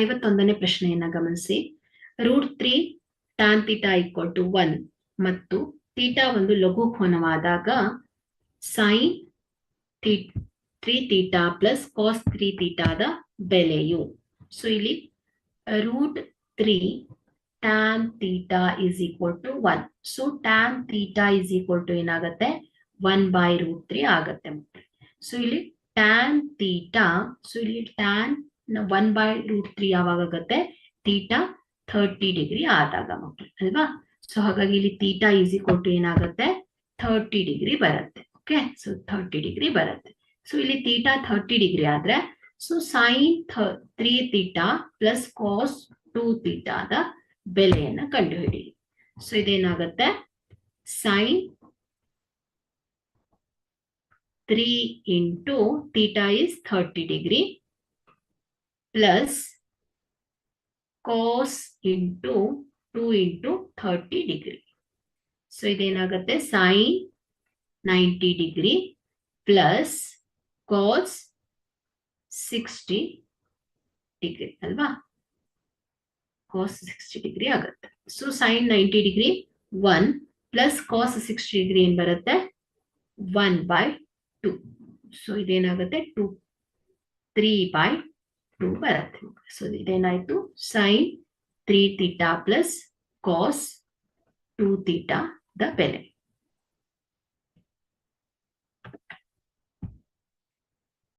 ಐವತ್ತೊಂದನೇ ಪ್ರಶ್ನೆಯನ್ನ ಗಮನಿಸಿ. Root three tan theta equal to one ಮತ್ತು ತೀಟಾ ಒಂದು ಲಘು ಕೋನವಾದಾಗ sine three theta plus cos three ತೀಟಾದ ಬೆಲೆಯು. ಸೊ ಇಲ್ಲಿ root three tan theta is equal to one so tan theta is equal to ಏನಾಗುತ್ತೆ? One by root three ಆಗತ್ತೆ. So ಇಲ್ಲಿ tan theta so ಇಲ್ಲಿ tan one by root three ಯಾವಾಗ ಆಗುತ್ತೆ? Theta thirty degree ಆದಾಗ ಮಕ್ಕಳು ಅಲ್ವಾ? ಸೊ ಹಾಗಾಗಿ ಇಲ್ಲಿ ತೀಟಾ ಈಸಿ ಕೊಟ್ಟು ಏನಾಗುತ್ತೆ? ಥರ್ಟಿ ಡಿಗ್ರಿ ಬರುತ್ತೆ ಓಕೆ ಸೊ ಥರ್ಟಿ ಡಿಗ್ರಿ ಬರುತ್ತೆ. ಸೊ ಇಲ್ಲಿ ತೀಟಾ ಥರ್ಟಿ ಡಿಗ್ರಿ ಆದ್ರೆ so sine three theta plus cos two ತೀಟಾದ ಬೆಲೆಯನ್ನ ಕಂಡುಹಿಡಿ so ಇದೇನಾಗುತ್ತೆ? Sine three into theta is thirty degree plus cos into two into thirty degree so ಇದೇನಾಗುತ್ತೆ? Sine ninety degree plus cos sixty degree ಅಲ್ವಾ? Cos sixty degree ಆಗುತ್ತೆ. So sine ninety degree one plus cos sixty degree ಏನ್ ಬರುತ್ತೆ? One by two so ಇದೇನಾಗುತ್ತೆ? Two three by two ಬರುತ್ತೆ. So ಇದೇನಾಯ್ತು sine three theta plus cos two theta the ಬೆಲೆ.